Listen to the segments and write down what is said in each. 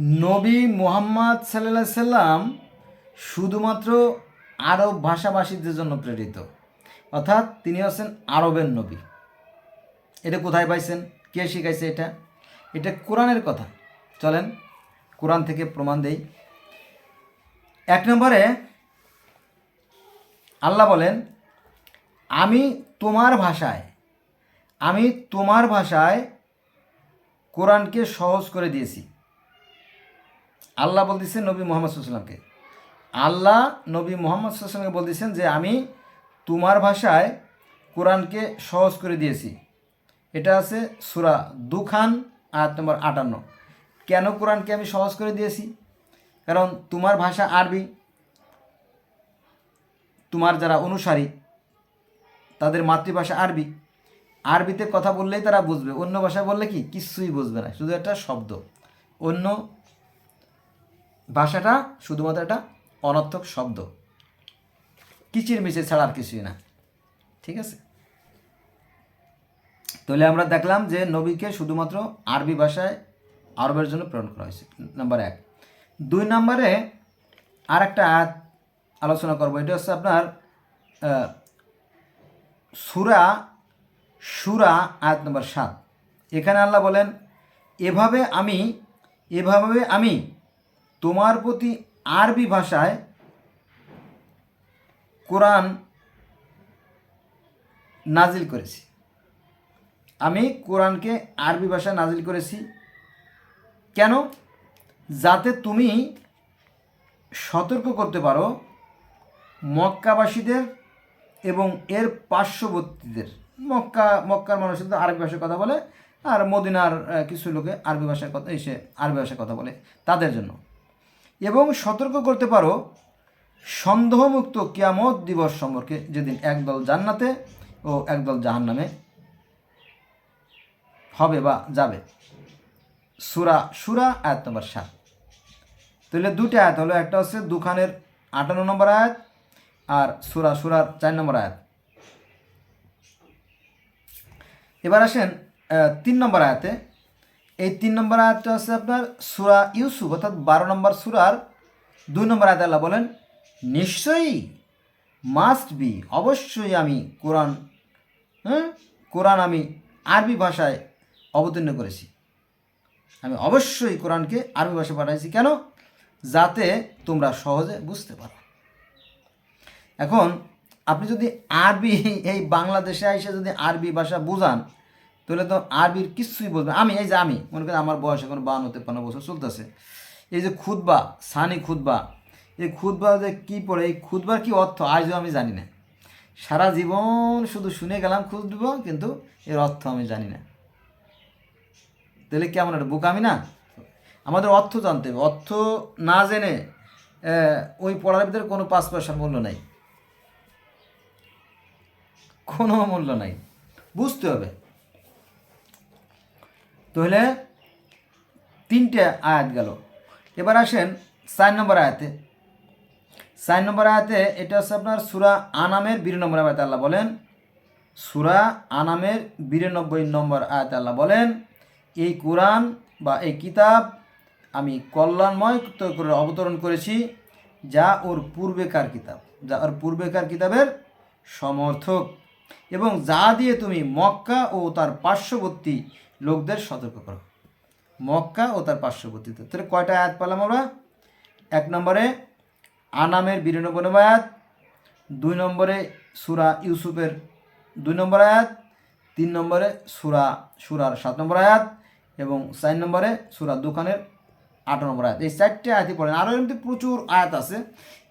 নবী মুহাম্মদ সাল্লাহ সাল্লাম শুধুমাত্র আরব ভাষাভাষীদের জন্য প্রেরিত। অর্থাৎ তিনি হচ্ছেন আরবের নবী। এটা কোথায় পাইছেন? কে শিখাইছে এটা? এটা কোরআনের কথা। চলেন, কোরআন থেকে প্রমাণ দেই। এক নম্বরে আল্লাহ বলেন, আমি তোমার ভাষায়, আমি তোমার ভাষায় কোরআনকে সহজ করে দিয়েছি। আল্লাহ বলতেছেন নবী মোহাম্মদ সাল্লামকে আল্লাহ নবী মোহাম্মদ সাল্লামকে বলতেছেন যে আমি তোমার ভাষায় কোরআনকে সহজ করে দিয়েছি। এটা আছে সুরা দুখান, আয়াত নম্বর আটান্ন। কেন কোরআনকে আমি সহজ করে দিয়েছি? কারণ তোমার ভাষা আরবি। তোমার যারা অনুসারী, তাদের মাতৃভাষা আরবি। আরবিতে কথা বললেই তারা বুঝবে, অন্য ভাষায় বললে কি? কিছুই বুঝবে না, শুধু একটা শব্দ। অন্য ভাষাটা শুধুমাত্র একটা অনর্থক শব্দ। কিচির মিচির ছাড়া আর কিছুই না। ঠিক আছে? তাহলে আমরা দেখলাম যে নবীকে শুধুমাত্র আরবি ভাষায় আরবের জন্য প্রেরণ করা হয়েছে। নাম্বার এক। দুই নম্বরে আর একটা আয়াত আলোচনা করব। এটা হচ্ছে আপনার সুরা সুরা আয়াত নম্বর সাত। এখানে আল্লাহ বলেন, এভাবে আমি এভাবে আমি তোমার প্রতি আরবি ভাষায় কোরআন নাজিল করেছি। আমি কোরআনকে আরবি ভাষায় নাজিল করেছি। কেন? যাতে তুমি সতর্ক করতে পারো মক্কাবাসীদের এবং এর পার্শ্ববর্তীদের। মক্কা, মক্কার মানুষ তো আরবি ভাষায় কথা বলে আর মদিনার কিছু লোকে আরবি ভাষায় কথা এসে আরবি ভাষায় কথা বলে তাদের জন্য। এবং সতর্ক করতে পারো, সন্দেহমুক্ত কিয়ামত দিবস সম্পর্কে যেদিন একদল জান্নাতে ও একদল জাহান্নামে হবে বা যাবে। সুরা সুরা আয়াত নম্বর সাত। তাহলে দুটি আয়াত হলো, একটা হচ্ছে দুখানের আটান্ন নম্বর আয়াত আর সুরা সুরার চার নম্বর আয়াত। এবার আসেন তিন নম্বর আয়াতে। এই তিন নম্বর আয়াতটা হচ্ছে আপনার সুরা ইউসুফ, অর্থাৎ বারো নম্বর সুরার দুই নম্বর আয়াত আল্লাহ বলেন, নিশ্চয়ই মাস্ট বি অবশ্যই আমি কোরআন হ্যাঁ? কোরআন আমি আরবি ভাষায় অবতীর্ণ করেছি। আমি অবশ্যই কোরআনকে আরবি ভাষায় পাঠাইছি। কেন? যাতে তোমরা সহজে বুঝতে পারো। এখন আপনি যদি আরবি, এই বাংলাদেশে এসে যদি আরবি ভাষা বুঝান তাহলে তো আরবির কিছুই বুঝবেন আমি, এই যে আমি, মনে করি আমার বয়স এখন বান্ন তেপ্পান্ন বছর চলতেছে। এই যে খুদবা সানি খুদবা এই খুদবা যে কী পড়ে, এই খুদবার কি অর্থ? আজও আমি জানি না। সারা জীবন শুধু শুনে গেলাম খুদবা কিন্তু এর অর্থ আমি জানি না। তাহলে কেমন একটা বোকামি না? আমাদের অর্থ জানতে হবে। অর্থ না জেনে ওই পড়ার ভিতরে কোনো পাঁচ পয়সার মূল্য নাই। কোনো মূল্য নাই। বুঝতে হবে। তাহলে তিনটে আয়াত গেল। এবার আসেন চার নম্বর আয়াতে। চার নম্বর আয়াতে এটা হচ্ছে আপনার সুরা আনামের বিরানব্বই আয়াতে, আল্লাহ বলেন, সুরা আনামের বিরানব্বই নম্বর আয়াতে আল্লাহ বলেন, এই কোরআন বা এই কিতাব আমি কল্যাণময় করে অবতরণ করেছি, যা ওর পূর্বেকার কিতাব, যা ওর পূর্বেকার কিতাবের সমর্থক। এবং যা দিয়ে তুমি মক্কা ও তার পার্শ্ববর্তী লোকদের সতর্ক করো। মক্কা ও তার পার্শ্ববর্তীতে। তাহলে কয়টা আয়াত পেলাম আমরা? এক নম্বরে, আনামের বিরানব্বই নম্বর আয়াত। দুই নম্বরে, সুরা ইউসুফের দুই নম্বর আয়াত। তিন নম্বরে, সুরা, সুরার সাত নম্বর আয়াত এবং চার নম্বরে, সুরা দোকানের আট নম্বর আয়াত। এই চারটে আয়াতই পড়েন। আরও এমনি প্রচুর আয়াত আছে।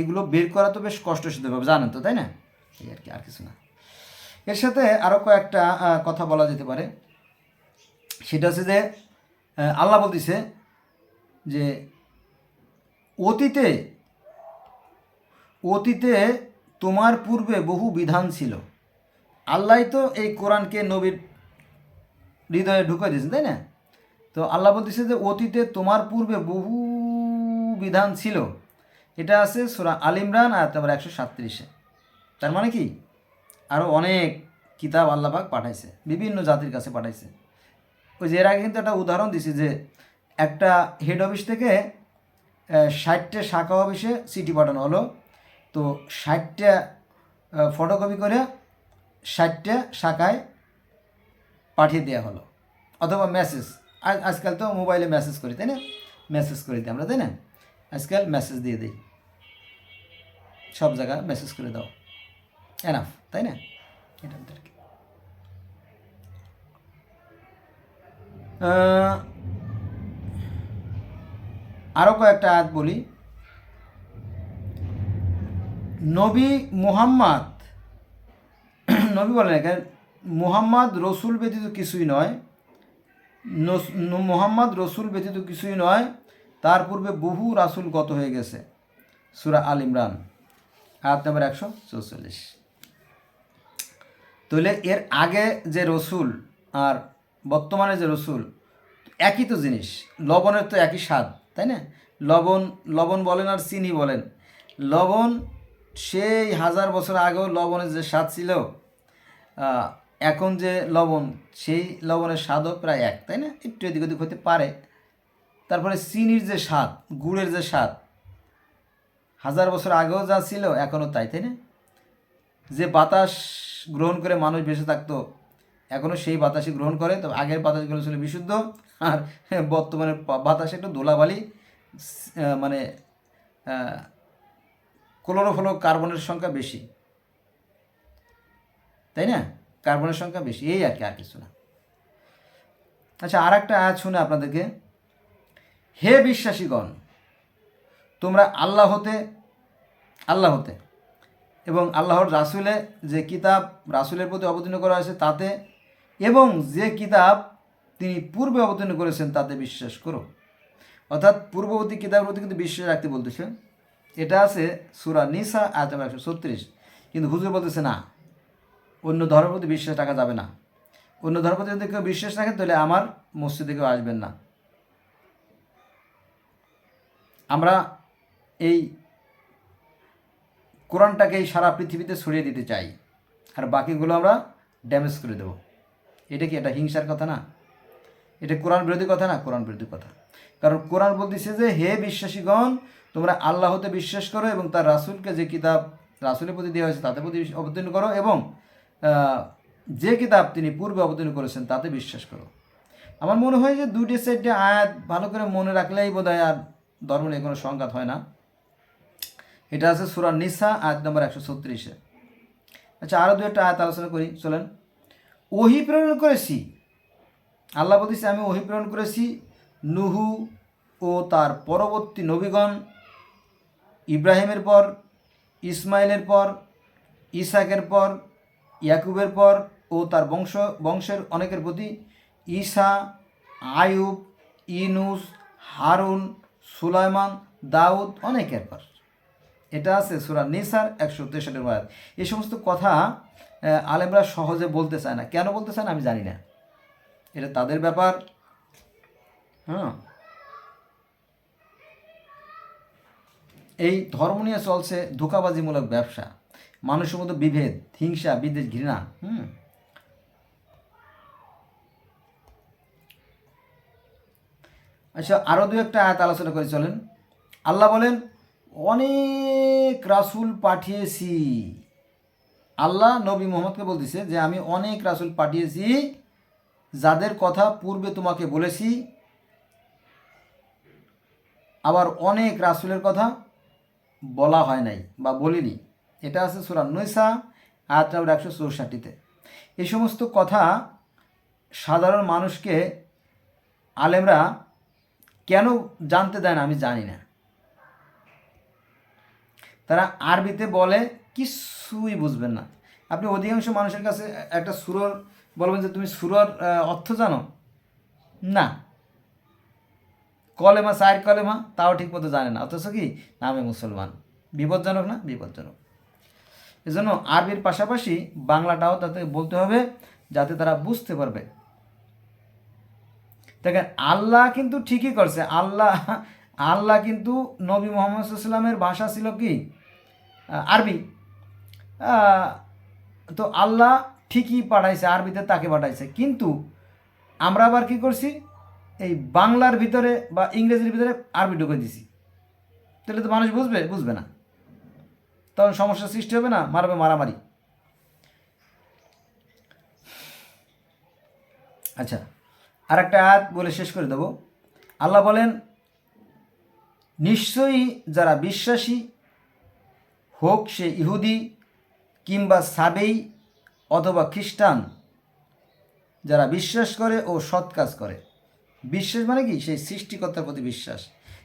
এগুলো বের করা তো বেশ কষ্টসাধ্য হবে জানেন তো, তাই না? এই আর কি, আর কিছু না। এর সাথে আরও কয়েকটা কথা বলা যেতে পারে। সেটা হচ্ছে যে আল্লাহ বলতেছে যে, অতীতে অতীতে তোমার পূর্বে বহু বিধান ছিল। আল্লাহ তো এই কোরআনকে নবীর হৃদয়ে ঢুকে দিয়েছেন তাই না? তো আল্লাহ বলতেছে যে, অতীতে তোমার পূর্বে বহু বিধান ছিল। এটা আছে সুরা আল ইমরান আর তোমার একশো সাতত্রিশে। তার মানে কি? আরও অনেক কিতাব আল্লাহবাক পাঠাইছে, বিভিন্ন জাতির কাছে পাঠাইছে। ওই যে এর আগে কিন্তু একটা উদাহরণ দিছি যে একটা হেড অফিস থেকে ষাটটা শাখা অফিসে চিঠি পাঠানো হলো। তো ষাটটা ফটোকপি করে ষাটটা শাখায় পাঠিয়ে দেওয়া হলো। অথবা মেসেজ আজ, আজকাল তো মোবাইলে মেসেজ করি, তাই না? মেসেজ করে আমরা, তাই না? আজকাল মেসেজ দিয়ে দিই। সব জায়গায় মেসেজ করে দাও। এনাফ তাই না? এটা আর কি আহ, আরও কয়েকটা আয়াত বলি। নবী মুহাম্মদ, নবী বলেন এখানে মুহাম্মদ রসুল ব্যতীত কিছুই নয়। মুহাম্মদ রসুল ব্যতীত কিছুই নয়। তার পূর্বে বহু রাসুল গত হয়ে গেছে। সুরা আল ইমরান, আয়াত নম্বর একশো চৌচল্লিশ। তাহলে এর আগে যে রসুল আর বর্তমানে যে রসুল, একই তো জিনিস, লবণের তো একই স্বাদ, তাই না? লবণ লবণ বলেন আর চিনি বলেন। লবণ, সেই হাজার বছর আগেও লবণের যে স্বাদ ছিল এখন যে লবণ, সেই লবণের স্বাদও প্রায় এক, তাই না? একটু এদিক ওদিক হতে পারে। তারপরে চিনির যে স্বাদ, গুড়ের যে স্বাদ, হাজার বছর আগেও যা ছিল, এখনও তাই তাই না? যে বাতাস গ্রহণ করে মানুষ বেঁচে থাকতো এখনও সেই বাতাসই গ্রহণ করে। তবে আগের বাতাসগুলো ছিল বিশুদ্ধ আর বর্তমানে বাতাসে একটু দোলাবালি মানে ক্লোরোফ্লো কার্বনের সংখ্যা বেশি। তাই না? কার্বনের সংখ্যা বেশি। এই আর কি, আর কিছু না। আচ্ছা আর একটা আয়াত শুনে আপনাদেরকে। হে বিশ্বাসীগণ, তোমরা আল্লাহ হতে আল্লাহ হতে এবং আল্লাহর রাসুলে যে কিতাব রাসুলের প্রতি অবতীর্ণ করা হয়েছে তাতে এবং যে কিতাব তিনি পূর্বে অবতীর্ণ করেছেন তাতে বিশ্বাস করো। অর্থাৎ পূর্ববর্তী কিতাবের প্রতি কিন্তু বিশ্বাস রাখতে বলতেছে। এটা আছে সুরা নিসা, আয়াত একশো ছত্রিশ। কিন্তু হুজুর বলতেছে, না, অন্য ধর্মের প্রতি বিশ্বাস রাখা যাবে না। অন্য ধর্মের প্রতি যদি কেউ বিশ্বাস রাখে, তাহলে আমার মসজিদে কেউ আসবেন না। আমরা এই কোরআনটাকেই সারা পৃথিবীতে ছড়িয়ে দিতে চাই। আর বাকিগুলো আমরা ড্যামেজ করে দেবো। এটা কি এটা হিংসার কথা না? এটা কোরআন বিরোধী কথা না কোরআন বিরোধী কথা? কারণ কোরআন বলতেছে যে, হে বিশ্বাসীগণ, তোমরা আল্লাহ হতে বিশ্বাস করো এবং তার রাসূলকে যে কিতাব রাসূলের প্রতি দেওয়া হয়েছে তাতে প্রতি অবতীর্ণ করো এবং যে কিতাব তিনি পূর্বে অবতীর্ণ করেছেন তাতে বিশ্বাস করো। আমার মনে হয় যে দুটি সাইডে আয়াত ভালো করে মনে রাখলেই বোধ হয় আর ধর্ম নিয়ে কোনো সংঘাত হয় না। এটা আছে সুরান নিসা, আয়াত নম্বর একশো ছত্রিশে। আচ্ছা আরও দু একটা আয়াত আলোচনা করি, চলেন। ওহি প্রেরণ করেছি। আল্লাহ বলতেছে, আমি ওহি প্রেরণ করেছি নুহু ও তার পরবর্তী নবীগণ, ইব্রাহিমের পর, ইসমাইলের পর, ইসাকের পর, ইয়াকুবের পর ও তার বংশ, বংশের অনেকের প্রতি ঈসা আয়ুব ইনুস, হারুন, সুলাইমান, দাউদ অনেকের পর। এটা আছে সুরা নিসার একশো তেষট্টির আয়াত। এই সমস্ত কথা আলেমরা সহজে বলতে চায় না। কেন বলতে চায় না আমি জানি না। এটা তাদের ব্যাপার। হ্যাঁ। এই ধর্ম নিয়ে চলছে ধোকাবাজিমূলক ব্যবসা। মানুষের মধ্যে বিভেদ, হিংসা, বিদ্বেষ, ঘৃণা। হুম। আচ্ছা আরও দু একটা আয়াত আলোচনা করে, চলেন। আল্লাহ বলেন অনেক রাসূল পাঠিয়েছি। আল্লাহ নবী মোহাম্মদকে বলতেছে যে, আমি অনেক রাসূল পাঠিয়েছি, যাদের কথা পূর্বে তোমাকে বলেছি। আবার অনেক রাসূলের কথা বলা হয় নাই বা বলিনি। এটা আছে সুরা নৈসা, আয়াত নম্বর একশো চৌষট্টিতে। এই সমস্ত কথা সাধারণ মানুষকে, আলেমরা কেন জানতে দেয় না আমি জানি না। তারা আরবিতে বলে কিছুই বুঝবেন না। আপনি অধিকাংশ মানুষের কাছে একটা সুরর বলবেন যে, তুমি সুরর অর্থ জানো? না। কলেমা চায়ের কলেমা তাও ঠিক মতো জানে না। অথচ কি? নামে মুসলমান। বিপজ্জনক না? বিপজ্জনক। এজন্য আরবির পাশাপাশি বাংলাটাও তাতে বলতে হবে, যাতে তারা বুঝতে পারবে। দেখেন, আল্লাহ কিন্তু ঠিকই করছে। আল্লাহ আল্লাহ কিন্তু নবী মোহাম্মদ সাল্লামের ভাষা ছিল কি? আরবি। তো আল্লাহ ঠিকই পাঠাইছে, আরবিতে তাকে পাঠাইছে। কিন্তু আমরা আবার কি করছি? এই বাংলার ভিতরে বা ইংরেজির ভিতরে আরবি ঢুকে দিছি। তাহলে তো মানুষ বুঝবে? বুঝবে না। তখন সমস্যার সৃষ্টি হবে না? মারবে মারামারি। আচ্ছা আর একটা আয়াত বলে শেষ করে দেব। আল্লাহ বলেন, নিশ্চয়ই যারা বিশ্বাসী হোক সে ইহুদি কিংবা সাবেই অথবা খ্রিস্টান, যারা বিশ্বাস করে ও সৎ কাজ করে। বিশ্বাস মানে কি? সেই সৃষ্টিকর্তার প্রতি বিশ্বাস।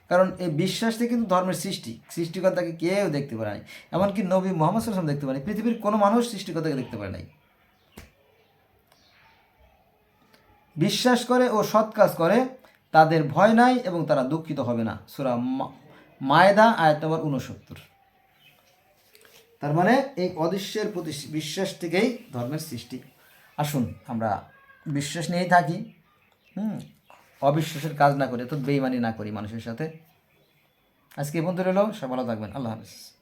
কারণ এই বিশ্বাসটা কিন্তু ধর্মের সৃষ্টি। সৃষ্টিকর্তাকে কেউ দেখতে পারে নাই। এমনকি নবী মোহাম্মদ সাল্লাম দেখতে পারে পৃথিবীর কোনো মানুষ সৃষ্টিকর্তাকে দেখতে পারে নাই। বিশ্বাস করে ও সৎ কাজ করে, তাদের ভয় নাই এবং তারা দুঃখিত হবে না। সুরা মায়দা, আয়াত নম্বর উনসত্তর তার মানে এই অদৃশ্যের প্রতি বিশ্বাস থেকেই ধর্মের সৃষ্টি। আসুন, আমরা বিশ্বাস নিয়েই থাকি। হুম, অবিশ্বাসের কাজ না করি তো বেইমানি না করি মানুষের সাথে। আজকে বন্ধু রইল সব ভালো থাকবেন, আল্লাহ হাফিজ।